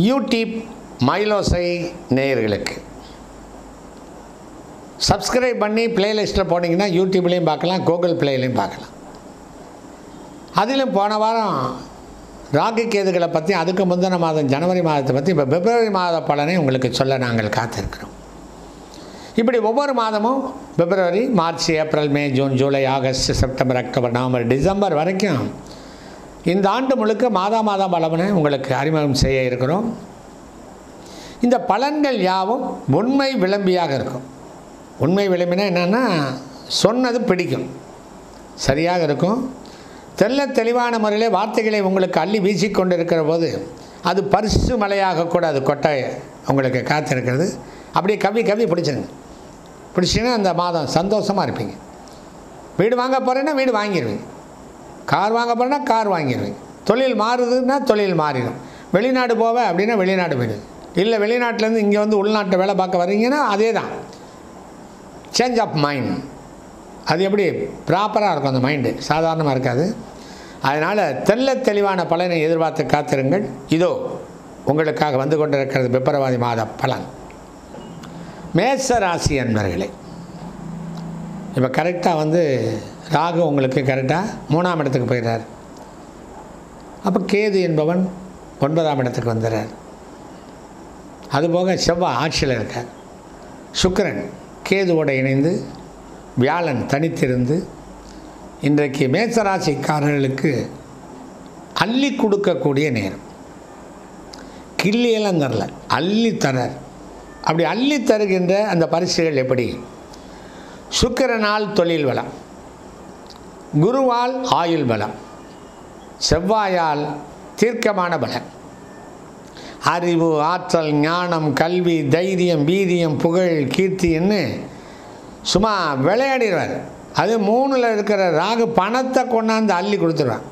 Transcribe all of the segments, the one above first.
YouTube Mayilosai நேயர்களுக்கு. Subscribe பண்ணி பிளேலிஸ்ட்டில் போனீங்கன்னா யூடியூப்லேயும் பார்க்கலாம் கூகுள் ப்ளேலையும் பார்க்கலாம். அதிலும் போன வாரம் ராகு கேதுகளை பற்றி அதுக்கு முந்தின மாதம் ஜனவரி மாதத்தை பற்றி இப்போ பிப்ரவரி மாத பலனை உங்களுக்கு சொல்ல நாங்கள் காத்திருக்கிறோம். இப்படி ஒவ்வொரு மாதமும் February March April May June July August September October November December வரைக்கும் இந்த ஆண்டு முழுக்க மாதா மாதா பலவனை உங்களுக்கு அறிமுகம் செய்ய இருக்கிறோம். இந்த பலன்கள் யாவும் உண்மை விளம்பியாக இருக்கும். உண்மை விளம்பினா என்னென்னா சொன்னது பிடிக்கும். சரியாக இருக்கும். தெல்ல தெளிவான முறையில் வார்த்தைகளை உங்களுக்கு அள்ளி வீசிக்கொண்டு இருக்கிற போது அது பரிசு மலையாக கூட அது கொட்டை உங்களுக்கு காத்திருக்கிறது. அப்படியே கவி கவி பிடிச்சிருங்க. பிடிச்சிங்கன்னா அந்த மாதம் சந்தோஷமாக இருப்பீங்க. வீடு வாங்க போகிறேன்னா வீடு வாங்கிடுவீங்க கார் வாங்க போகிறேன்னா கார் வாங்கிடுவேன் தொழில் மாறுதுன்னா தொழில் மாறிடும் வெளிநாடு போவேன் அப்படின்னா வெளிநாடு போயிடுது இல்லை வெளிநாட்டிலேருந்து இங்கே வந்து உள்நாட்டை வேலை பார்க்க வரீங்கன்னா அதே தான் சேஞ்ச் ஆஃப் மைண்ட் அது எப்படி? ப்ராப்பராக இருக்கும் அந்த மைண்டு சாதாரணமாக இருக்காது. அதனால் தெல்ல தெளிவான பலனை எதிர்பார்த்து காத்திருங்கள். இதோ உங்களுக்காக வந்து கொண்டிருக்கிறது பிப்ரவரி மாத பலன். மேச ராசி அன்பர்களே இப்போ கரெக்டாக வந்து ராகு உங்களுக்கு கரெக்டாக மூணாம் இடத்துக்கு போயிடுறார். அப்போ கேது என்பவன் ஒன்பதாம் இடத்துக்கு வந்துடுறார். அதுபோக செவ்வாய் ஆட்சியில் இருக்கார். சுக்கிரன் கேதுவோடு இணைந்து வியாழன் தனித்திருந்து இன்றைக்கு மேசராசிக்காரர்களுக்கு அள்ளி கொடுக்கக்கூடிய நேரம். கிள்ளியெல்லாம் தரல அள்ளி தரர். அப்படி அள்ளி தருகின்ற அந்த பரிசுகள் எப்படி? சுக்கிரனால் தொழில் வளம் குருவால் ஆயுள் பலம் செவ்வாயால் தீர்க்கமான பலம் அறிவு ஆற்றல் ஞானம் கல்வி தைரியம் வீரியம் புகழ் கீர்த்தின்னு சும்மா விளையாடிடுவார். அது மூணில் இருக்கிற ராகு பணத்தை கொண்டாந்து அள்ளி கொடுத்துருவான்.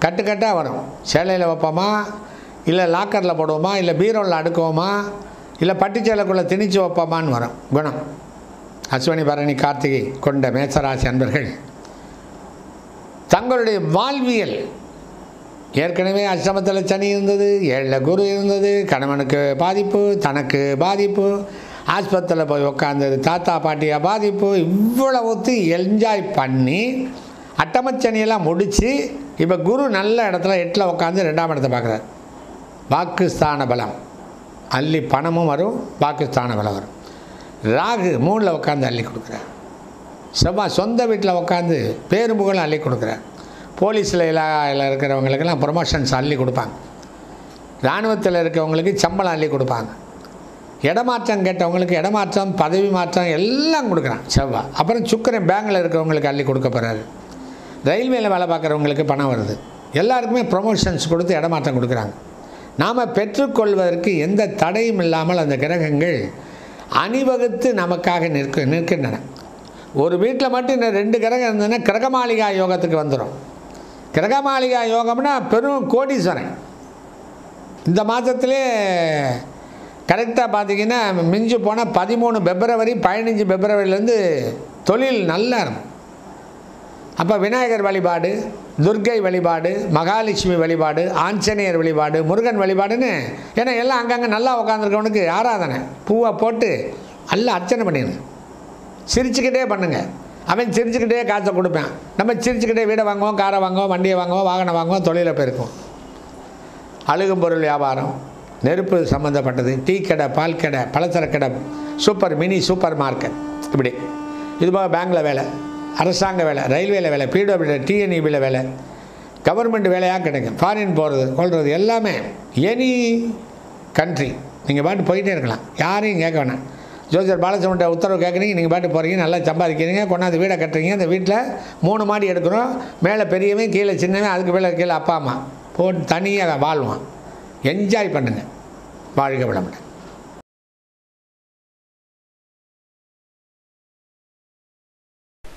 கட்டுக்கட்டாக வரும். சேலையில் வைப்போமா? இல்லை லாக்கரில் போடுவோமா? இல்லை பீரோவில் அடுக்குவோமா? இல்லை பட்டுச்சேலைக்குள்ளே திணிச்சு வைப்போமான்னு வரும் குணம். அஸ்வினி பரணி கார்த்திகை கொண்ட மேசராசி அன்பர்கள் தங்களுடைய வாழ்வியல். ஏற்கனவே அஷ்டமத்தில் சனி இருந்தது ஏழில் குரு இருந்தது கணவனுக்கு பாதிப்பு தனக்கு பாதிப்பு ஆஸ்பத்திரியில் போய் உட்காந்தது தாத்தா பாட்டியாக பாதிப்பு இவ்வளவுத்து என்ஜாய் பண்ணி அட்டமச்சனியெல்லாம் முடித்து இப்போ குரு நல்ல இடத்துல எட்டில் உட்காந்து ரெண்டாம் இடத்தை பார்க்குறாரு வாக்குஸ்தான பலம். அள்ளி பணமும் வரும் வாக்குஸ்தான பலம் வரும். ராகு மூணில் உட்காந்து அள்ளி கொடுக்குறார். செவ்வாய் சொந்த வீட்டில் உட்காந்து பேரும்புகளும் அள்ளி கொடுக்குறார். போலீஸில் இதில் இருக்கிறவங்களுக்கெல்லாம் ப்ரொமோஷன்ஸ் அள்ளி கொடுப்பாங்க. இராணுவத்தில் இருக்கிறவங்களுக்கு சம்பளம் அள்ளி கொடுப்பாங்க. இடமாற்றம் கேட்டவங்களுக்கு இடமாற்றம் பதவி மாற்றம் எல்லாம் கொடுக்குறான் செவ்வாய். அப்புறம் சுக்கரன் பேங்கில் இருக்கிறவங்களுக்கு அள்ளி கொடுக்க போகிறாரு ரயில்வேல வேலை பார்க்குறவங்களுக்கு பணம் வருது. எல்லாருக்குமே ப்ரொமோஷன்ஸ் கொடுத்து இடமாற்றம் கொடுக்குறாங்க. நாம் பெற்றுக்கொள்வதற்கு எந்த தடையும் இல்லாமல் அந்த கிரகங்கள் அணிவகுத்து நமக்காக நிற்க நிற்கின்றன. ஒரு வீட்டில் மட்டும் இன்னும் ரெண்டு கிரகம் இருந்ததுன்னா கிரகமாளிகா யோகத்துக்கு வந்துடும் கிரகமாளிகா யோகம்னா பெரும் கோடீஸ்வரன். இந்த மாதத்திலே கரெக்டாக பார்த்தீங்கன்னா மிஞ்சு போனால் பதிமூணு பிப்ரவரி பதினஞ்சு பிப்ரவரியிலேருந்து தொழில் நல்லா இருக்கும். அப்போ விநாயகர் வழிபாடு துர்க்கை வழிபாடு மகாலட்சுமி வழிபாடு ஆஞ்சநேயர் வழிபாடு முருகன் வழிபாடுன்னு ஏன்னா எல்லாம் அங்கங்கே நல்லா உட்காந்துருக்கவனுக்கு ஆராதனை. பூவை போட்டு நல்லா அர்ச்சனை பண்ணிடணும். சிரிச்சுக்கிட்டே பண்ணுங்கள் அவன் சிரிச்சுக்கிட்டே காசை கொடுப்பேன். நம்ம சிரிச்சுக்கிட்டே வீடை வாங்குவோம் காரை வாங்குவோம் வண்டியை வாங்குவோம் வாகனம் வாங்குவோம் தொழிலை பெருக்கும் அழுகும் பொருள் வியாபாரம் நெருப்பு சம்மந்தப்பட்டது டீ கடை பால் கடை பலசரக்கடை சூப்பர் மினி சூப்பர் மார்க்கெட். இப்படி. இதுபோக பேங்கில் வேலை. அரசாங்க வேலை ரயில்வேல வேலை பிடபிள்யூ டிஎன்இபியில் வேலை. கவர்மெண்ட் வேலையாக கிடைக்கும். ஃபாரின் போகிறது கொள்வது எல்லாமே எனி கண்ட்ரி நீங்கள் பாட்டு போயிட்டே இருக்கலாம். யாரையும் கேட்க வேணாம். ஜோசியர் பாலசுமன்ற உத்தரவு கேட்குறீங்க நீங்கள் பாட்டு போகிறீங்க நல்லா சம்பாதிக்கிறீங்க கொண்டாந்து வீடை கட்டுறீங்க. அந்த வீட்டில் மூணு மாடி எடுக்கிறோம். மேலே பெரியவன் கீழே சின்னவன் அதுக்கு மேலே கீழே அப்பா அம்மா. போட்டு தனியாக வாழ்வான். என்ஜாய் பண்ணுங்கள் வாழ்க வளமுடன்.